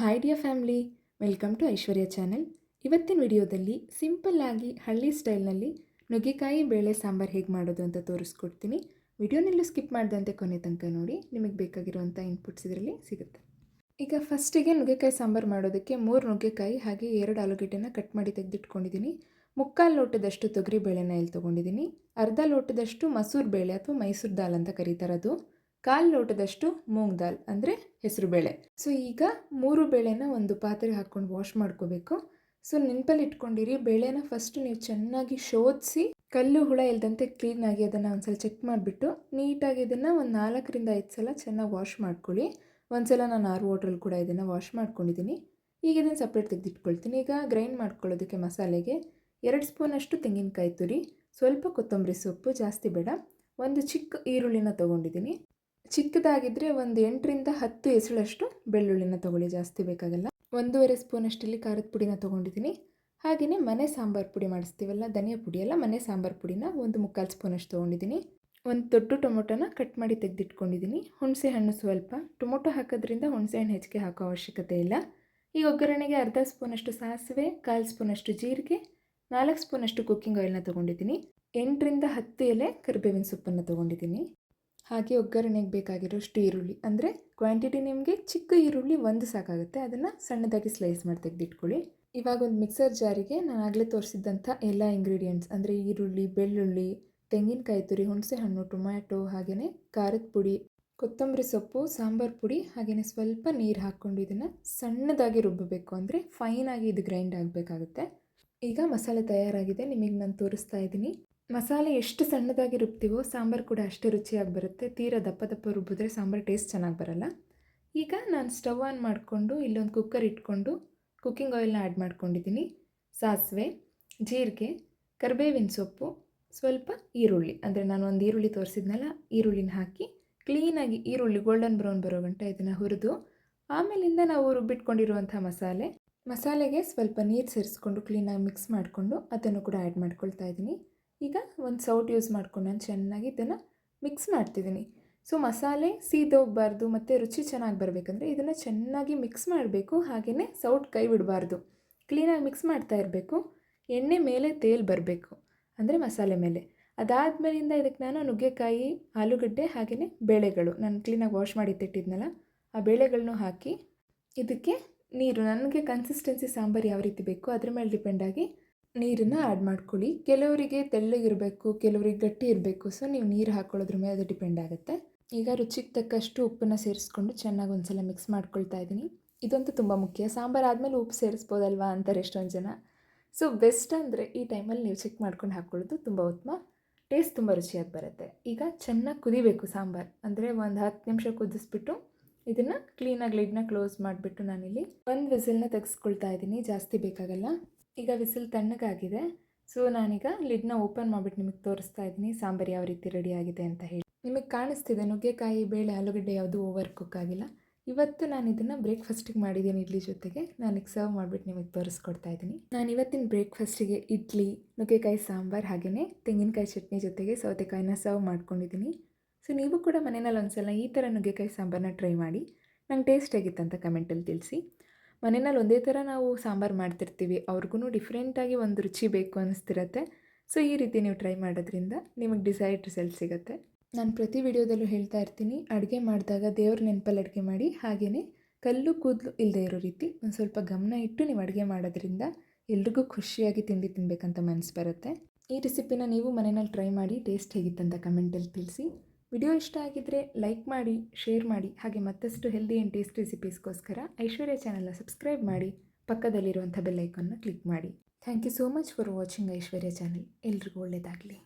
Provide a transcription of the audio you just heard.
Hi dear family welcome to Aishwarya channel ಇವತ್ತಿನ ವಿಡಿಯೋದಲ್ಲಿ simple ಆಗಿ ಹಳ್ಳಿ ಸ್ಟೈಲ್ನಲ್ಲಿ ನುಗ್ಗೆಕಾಯಿ ಬೇಳೆ ಸಾಂಬಾರು ಹೇಗೆ ಮಾಡೋದು ಅಂತ ತೋರಿಸ್ಕೊಡ್ತೀನಿ. ವಿಡಿಯೋನಲ್ಲೂ ಸ್ಕಿಪ್ ಮಾಡಿದಂತೆ ಕೊನೆ ತನಕ ನೋಡಿ, ನಿಮಗೆ ಬೇಕಾಗಿರುವಂಥ ಇನ್ಪುಟ್ಸ್ ಇದರಲ್ಲಿ ಸಿಗುತ್ತೆ. ಈಗ ಫಸ್ಟಿಗೆ ನುಗ್ಗೆಕಾಯಿ ಸಾಂಬಾರು ಮಾಡೋದಕ್ಕೆ ಮೂರು ನುಗ್ಗೆಕಾಯಿ ಹಾಗೆ ಎರಡು ಆಲೂಗೆಡ್ಡೆನ ಕಟ್ ಮಾಡಿ ತೆಗೆದಿಟ್ಕೊಂಡಿದ್ದೀನಿ. ಮುಕ್ಕಾಲು ಲೋಟದಷ್ಟು ತೊಗರಿ ಬೇಳೆನ ಇಲ್ಲಿ ತೊಗೊಂಡಿದ್ದೀನಿ. ಅರ್ಧ ಲೋಟದಷ್ಟು ಮಸೂರು ಬೇಳೆ ಅಥವಾ ಮೈಸೂರು ದಾಲ್ ಅಂತ ಕರೀತಾರೆ ಅದು ಕಾಲು ಲೋಟದಷ್ಟು ಮೂಂಗ್ ದಾಲ್ ಅಂದರೆ ಹೆಸರು ಬೇಳೆ. ಸೊ ಈಗ ಮೂರು ಬೇಳೆನ ಒಂದು ಪಾತ್ರೆ ಹಾಕ್ಕೊಂಡು ವಾಶ್ ಮಾಡ್ಕೋಬೇಕು. ಸೊ ನೆನಪಲ್ಲಿ ಇಟ್ಕೊಂಡಿರಿ, ಬೇಳೆನ ಫಸ್ಟ್ ನೀವು ಚೆನ್ನಾಗಿ ಶೋಧಿಸಿ ಕಲ್ಲು ಹುಳ ಇಲ್ದಂತೆ ಕ್ಲೀನಾಗಿ ಅದನ್ನು ಒಂದ್ಸಲ ಚೆಕ್ ಮಾಡಿಬಿಟ್ಟು, ನೀಟಾಗಿ ಇದನ್ನು ಒಂದು ನಾಲ್ಕರಿಂದ ಐದು ಸಲ ಚೆನ್ನಾಗಿ ವಾಶ್ ಮಾಡ್ಕೊಳ್ಳಿ. ಒಂದ್ಸಲ ನಾನು ಆರು ವಾಟ್ರಲ್ಲಿ ಕೂಡ ಇದನ್ನು ವಾಶ್ ಮಾಡ್ಕೊಂಡಿದ್ದೀನಿ ಈಗ ಇದನ್ನು ಸಪ್ರೇಟ್ ತೆಗೆದಿಟ್ಕೊಳ್ತೀನಿ. ಈಗ ಗ್ರೈಂಡ್ ಮಾಡ್ಕೊಳ್ಳೋದಕ್ಕೆ ಮಸಾಲೆಗೆ ಎರಡು ಸ್ಪೂನಷ್ಟು ತೆಂಗಿನಕಾಯಿ ತುರಿ, ಸ್ವಲ್ಪ ಕೊತ್ತಂಬರಿ ಸೊಪ್ಪು ಜಾಸ್ತಿ ಬೇಡ. ಒಂದು ಚಿಕ್ಕ ಈರುಳ್ಳಿನ ತೊಗೊಂಡಿದ್ದೀನಿ ಚಿಕ್ಕದಾಗಿದ್ದರೆ ಒಂದು ಎಂಟರಿಂದ ಹತ್ತು ಎಸಳಷ್ಟು ಬೆಳ್ಳುಳ್ಳಿನ ತೊಗೊಳ್ಳಿ, ಜಾಸ್ತಿ ಬೇಕಾಗಲ್ಲ. ಒಂದೂವರೆ ಸ್ಪೂನಷ್ಟಲ್ಲಿ ಖಾರದ ಪುಡಿನ ತೊಗೊಂಡಿದ್ದೀನಿ. ಹಾಗೆಯೇ ಮನೆ ಸಾಂಬಾರು ಪುಡಿ ಮಾಡಿಸ್ತೀವಲ್ಲ, ಧನಿಯಾ ಪುಡಿ ಎಲ್ಲ ಮನೆ ಸಾಂಬಾರು ಪುಡಿನ ಒಂದು ಮುಕ್ಕಾಲು ಸ್ಪೂನಷ್ಟು ತೊಗೊಂಡಿದ್ದೀನಿ. ಒಂದು ದೊಡ್ಡ ಟೊಮೊಟೊನ ಕಟ್ ಮಾಡಿ ತೆಗೆದಿಟ್ಕೊಂಡಿದ್ದೀನಿ. ಹುಣಸೆ ಹಣ್ಣು ಸ್ವಲ್ಪ. ಟೊಮೊಟೊ ಹಾಕೋದ್ರಿಂದ ಹುಣಸೆ ಹಣ್ಣು ಹೆಚ್ಚಿಗೆ ಹಾಕೋ ಅವಶ್ಯಕತೆ ಇಲ್ಲ. ಈ ಒಗ್ಗರಣೆಗೆ ಅರ್ಧ ಸ್ಪೂನಷ್ಟು ಸಾಸಿವೆ, ಕಾಲು ಸ್ಪೂನಷ್ಟು ಜೀರಿಗೆ, ನಾಲ್ಕು ಸ್ಪೂನಷ್ಟು ಕುಕ್ಕಿಂಗ್ ಆಯಿಲ್ನ ತೊಗೊಂಡಿದ್ದೀನಿ. ಎಂಟರಿಂದ ಹತ್ತು ಎಲೆ ಕರಿಬೇವಿನ ಸೊಪ್ಪನ್ನು ತೊಗೊಂಡಿದ್ದೀನಿ. ಹಾಗೆ ಒಗ್ಗರಣೆಗೆ ಬೇಕಾಗಿರೋಷ್ಟು ಈರುಳ್ಳಿ. ಅಂದರೆ ಕ್ವಾಂಟಿಟಿ ನಿಮಗೆ ಚಿಕ್ಕ ಈರುಳ್ಳಿ ಒಂದು ಸಾಕಾಗುತ್ತೆ. ಅದನ್ನು ಸಣ್ಣದಾಗಿ ಸ್ಲೈಸ್ ಮಾಡಿ ತೆಗೆದಿಟ್ಕೊಳ್ಳಿ. ಇವಾಗ ಒಂದು ಮಿಕ್ಸರ್ ಜಾರಿಗೆ ನಾನು ಆಗಲೇ ತೋರಿಸಿದ್ದಂಥ ಎಲ್ಲ ಇಂಗ್ರೀಡಿಯೆಂಟ್ಸ್ ಅಂದರೆ ಈರುಳ್ಳಿ, ಬೆಳ್ಳುಳ್ಳಿ, ತೆಂಗಿನಕಾಯಿ ತುರಿ, ಹುಣಸೆ ಹಣ್ಣು ಟೊಮ್ಯಾಟೊ ಹಾಗೆಯೇ ಖಾರದ ಪುಡಿ, ಕೊತ್ತಂಬರಿ ಸೊಪ್ಪು, ಸಾಂಬಾರು ಪುಡಿ ಹಾಗೆಯೇ ಸ್ವಲ್ಪ ನೀರು ಹಾಕ್ಕೊಂಡು ಇದನ್ನು ಸಣ್ಣದಾಗಿ ರುಬ್ಬಬೇಕು. ಅಂದರೆ ಫೈನಾಗಿ ಇದು ಗ್ರೈಂಡ್ ಆಗಬೇಕಾಗುತ್ತೆ. ಈಗ ಮಸಾಲೆ ತಯಾರಾಗಿದೆ. ನಿಮಗೆ ನಾನು ತೋರಿಸ್ತಾ ಇದ್ದೀನಿ. ಮಸಾಲೆ ಎಷ್ಟು ಸಣ್ಣದಾಗಿ ರುಬ್ತೀವೋ ಸಾಂಬಾರು ಕೂಡ ಅಷ್ಟೇ ರುಚಿಯಾಗಿ ಬರುತ್ತೆ. ತೀರಾ ದಪ್ಪ ದಪ್ಪ ರುಬ್ಬಿದ್ರೆ ಸಾಂಬಾರು ಟೇಸ್ಟ್ ಚೆನ್ನಾಗಿ ಬರಲ್ಲ. ಈಗ ನಾನು ಸ್ಟವ್ ಆನ್ ಮಾಡಿಕೊಂಡು ಇಲ್ಲೊಂದು ಕುಕ್ಕರ್ ಇಟ್ಕೊಂಡು ಕುಕ್ಕಿಂಗ್ ಆಯಿಲ್ನ ಆ್ಯಡ್ ಮಾಡ್ಕೊಂಡಿದ್ದೀನಿ. ಸಾಸಿವೆ, ಜೀರಿಗೆ, ಕರಿಬೇವಿನ ಸೊಪ್ಪು, ಸ್ವಲ್ಪ ಈರುಳ್ಳಿ. ಅಂದರೆ ನಾನು ಒಂದು ಈರುಳ್ಳಿ ತೋರಿಸಿದ್ನಲ್ಲ, ಈರುಳ್ಳಿನ ಹಾಕಿ ಕ್ಲೀನಾಗಿ ಈರುಳ್ಳಿ ಗೋಲ್ಡನ್ ಬ್ರೌನ್ ಬರೋ ಗಂಟೆ ಇದನ್ನು ಹುರಿದು ಆಮೇಲಿಂದ ನಾವು ರುಬ್ಬಿಟ್ಕೊಂಡಿರುವಂಥ ಮಸಾಲೆ. ಮಸಾಲೆಗೆ ಸ್ವಲ್ಪ ನೀರು ಸೇರಿಸ್ಕೊಂಡು ಕ್ಲೀನಾಗಿ ಮಿಕ್ಸ್ ಮಾಡಿಕೊಂಡು ಅದನ್ನು ಕೂಡ ಆ್ಯಡ್ ಮಾಡ್ಕೊಳ್ತಾ ಇದ್ದೀನಿ. ಈಗ ಒಂದು ಸೌಟ್ ಯೂಸ್ ಮಾಡ್ಕೊಂಡು ನಾನು ಚೆನ್ನಾಗಿ ಇದನ್ನು ಮಿಕ್ಸ್ ಮಾಡ್ತಿದ್ದೀನಿ. ಸೊ ಮಸಾಲೆ ಸೀದೋಗಬಾರ್ದು ಮತ್ತು ರುಚಿ ಚೆನ್ನಾಗಿ ಬರಬೇಕಂದ್ರೆ ಇದನ್ನು ಚೆನ್ನಾಗಿ ಮಿಕ್ಸ್ ಮಾಡಬೇಕು. ಹಾಗೆಯೇ ಸೌಟ್ ಕೈ ಬಿಡಬಾರ್ದು. ಕ್ಲೀನಾಗಿ ಮಿಕ್ಸ್ ಮಾಡ್ತಾ ಇರಬೇಕು. ಎಣ್ಣೆ ಮೇಲೆ ತೇಲ್ ಬರಬೇಕು. ಅಂದರೆ ಮಸಾಲೆ ಮೇಲೆ. ಅದಾದಮೇಲಿಂದ ಇದಕ್ಕೆ ನಾನು ನುಗ್ಗೆಕಾಯಿ, ಆಲೂಗಡ್ಡೆ ಹಾಗೆಯೇ ಬೇಳೆಗಳು. ನಾನು ಕ್ಲೀನಾಗಿ ವಾಶ್ ಮಾಡಿ ತಿಟ್ಟಿದ್ನಲ್ಲ ಆ ಬೇಳೆಗಳನ್ನೂ ಹಾಕಿ ಇದಕ್ಕೆ ನೀರು. ನನಗೆ ಕನ್ಸಿಸ್ಟೆನ್ಸಿ ಸಾಂಬಾರು ಯಾವ ರೀತಿ ಬೇಕು ಅದ್ರ ಮೇಲೆ ಡಿಪೆಂಡಾಗಿ ನೀರನ್ನು ಆ್ಯಡ್ ಮಾಡ್ಕೊಳ್ಳಿ. ಕೆಲವರಿಗೆ ತೆಳ್ಳಗಿರಬೇಕು ಕೆಲವರಿಗೆ ಗಟ್ಟಿ ಇರಬೇಕು ಸೊ ನೀವು ನೀರು ಹಾಕ್ಕೊಳ್ಳೋದ್ರ ಮೇಲೆ ಅದು ಡಿಪೆಂಡ್ ಆಗುತ್ತೆ. ಈಗ ರುಚಿಗೆ ತಕ್ಕಷ್ಟು ಉಪ್ಪನ್ನು ಸೇರಿಸ್ಕೊಂಡು ಚೆನ್ನಾಗಿ ಒಂದು ಸಲ ಮಿಕ್ಸ್ ಮಾಡ್ಕೊಳ್ತಾ ಇದ್ದೀನಿ ಇದಂತೂ ತುಂಬ ಮುಖ್ಯ. ಸಾಂಬಾರು ಆದಮೇಲೆ ಉಪ್ಪು ಸೇರಿಸ್ಬೋದಲ್ವಾ ಅಂತಾರೆ ಎಷ್ಟೊಂದು ಜನ. ಸೊ ಬೆಸ್ಟ್ ಅಂದರೆ ಈ ಟೈಮಲ್ಲಿ ನೀವು ಚೆಕ್ ಮಾಡ್ಕೊಂಡು ಹಾಕ್ಕೊಳ್ಳೋದು ತುಂಬ ಉತ್ತಮ. ಟೇಸ್ಟ್ ತುಂಬ ರುಚಿಯಾಗಿ ಬರುತ್ತೆ. ಈಗ ಚೆನ್ನಾಗಿ ಕುದಿಬೇಕು ಸಾಂಬಾರು. ಅಂದರೆ ಒಂದು ಹತ್ತು ನಿಮಿಷ ಕುದಿಸ್ಬಿಟ್ಟು ಇದನ್ನು ಕ್ಲೀನಾಗಿ ಲಿಡ್ನ ಕ್ಲೋಸ್ ಮಾಡಿಬಿಟ್ಟು ನಾನಿಲ್ಲಿ ಒಂದು ವಿಸಿಲ್ನ ತೆಗೆಸ್ಕೊಳ್ತಾ ಇದ್ದೀನಿ ಜಾಸ್ತಿ ಬೇಕಾಗಲ್ಲ. ಈಗ ವಿಸಿಲ್ ತಣ್ಣಗಾಗಿದೆ. ಸೊ ನಾನೀಗ ಲಿಡ್ನ ಓಪನ್ ಮಾಡಿಬಿಟ್ಟು ನಿಮಗೆ ತೋರಿಸ್ತಾ ಇದ್ದೀನಿ. ಸಾಂಬಾರು ಯಾವ ರೀತಿ ರೆಡಿ ಆಗಿದೆ ಅಂತ ಹೇಳಿ. ನಿಮಗೆ ಕಾಣಿಸ್ತಿದೆ, ನುಗ್ಗೆಕಾಯಿ, ಬೇಳೆ, ಆಲೂಗಡ್ಡೆ ಯಾವುದು ಓವರ್ ಕುಕ್ ಆಗಿಲ್ಲ. ಇವತ್ತು ನಾನು ಇದನ್ನು ಬ್ರೇಕ್ಫಾಸ್ಟಿಗೆ ಮಾಡಿದ್ದೀನಿ ಇಡ್ಲಿ ಜೊತೆಗೆ. ನಾನು ಸರ್ವ್ ಮಾಡಿಬಿಟ್ಟು ನಿಮಗೆ ತೋರಿಸ್ಕೊಡ್ತಾ ಇದ್ದೀನಿ. ನಾನು ಇವತ್ತಿನ ಬ್ರೇಕ್ಫಾಸ್ಟಿಗೆ ಇಡ್ಲಿ, ನುಗ್ಗೆಕಾಯಿ, ಸಾಂಬಾರು ಹಾಗೆಯೇ ತೆಂಗಿನಕಾಯಿ ಚಟ್ನಿ ಜೊತೆಗೆ ಸೌತೆಕಾಯಿನ ಸರ್ವ್ ಮಾಡ್ಕೊಂಡಿದ್ದೀನಿ. ಸೊ ನೀವು ಕೂಡ ಮನೆಯಲ್ಲಿ ಒಂದ್ಸಲ ಈ ಥರ ನುಗ್ಗೆಕಾಯಿ ಸಾಂಬಾರನ್ನ ಟ್ರೈ ಮಾಡಿ. ನಂಗೆ ಟೇಸ್ಟ್ ಅಂತ ಕಮೆಂಟಲ್ಲಿ ತಿಳಿಸಿ. ಮನೆಯಲ್ಲಿ ಒಂದೇ ಥರ ನಾವು ಸಾಂಬಾರು ಮಾಡ್ತಿರ್ತೀವಿ ಅವ್ರಿಗೂ ಡಿಫ್ರೆಂಟಾಗಿ ಒಂದು ರುಚಿ ಬೇಕು ಅನಿಸ್ತಿರತ್ತೆ. ಸೊ ಈ ರೀತಿ ನೀವು ಟ್ರೈ ಮಾಡೋದ್ರಿಂದ ನಿಮಗೆ ಡಿಸೈರ್ಡ್ ರಿಸಲ್ಟ್ ಸಿಗುತ್ತೆ. ನಾನು ಪ್ರತಿ ವಿಡಿಯೋದಲ್ಲೂ ಹೇಳ್ತಾ ಇರ್ತೀನಿ, ಅಡುಗೆ ಮಾಡಿದಾಗ ದೇವ್ರ ನೆನಪಲ್ಲಿ ಅಡುಗೆ ಮಾಡಿ ಹಾಗೆಯೇ ಕಲ್ಲು ಕೂದಲು ಇಲ್ಲದೆ ಇರೋ ರೀತಿ ಒಂದು ಸ್ವಲ್ಪ ಗಮನ ಇಟ್ಟು ನೀವು ಅಡುಗೆ ಮಾಡೋದ್ರಿಂದ ಎಲ್ರಿಗೂ ಖುಷಿಯಾಗಿ ತಿಂಡಿ ತಿನ್ನಬೇಕಂತ ಮನಸ್ಸು ಬರುತ್ತೆ. ಈ ರೆಸಿಪಿನ ನೀವು ಮನೆಯಲ್ಲಿ ಟ್ರೈ ಮಾಡಿ ಟೇಸ್ಟ್ ಹೇಗಿತ್ತಂತ ಕಮೆಂಟಲ್ಲಿ ತಿಳಿಸಿ. ವಿಡಿಯೋ ಇಷ್ಟ ಆಗಿದ್ದರೆ ಲೈಕ್ ಮಾಡಿ, ಶೇರ್ ಮಾಡಿ, ಹಾಗೆ ಮತ್ತಷ್ಟು ಹೆಲ್ದಿ ಆ್ಯಂಡ್ ಟೇಸ್ಟ್ ರೆಸಿಪೀಸ್ಗೋಸ್ಕರ ಐಶ್ವರ್ಯ ಚಾನಲ್ನ ಸಬ್ಸ್ಕ್ರೈಬ್ ಮಾಡಿ, ಪಕ್ಕದಲ್ಲಿರುವಂಥ ಬೆಲ್ಲೈಕನ್ನ ಕ್ಲಿಕ್ ಮಾಡಿ. Thank you so much for watching Aishwarya channel ಎಲ್ರಿಗೂ ಒಳ್ಳೆಯದಾಗಲಿ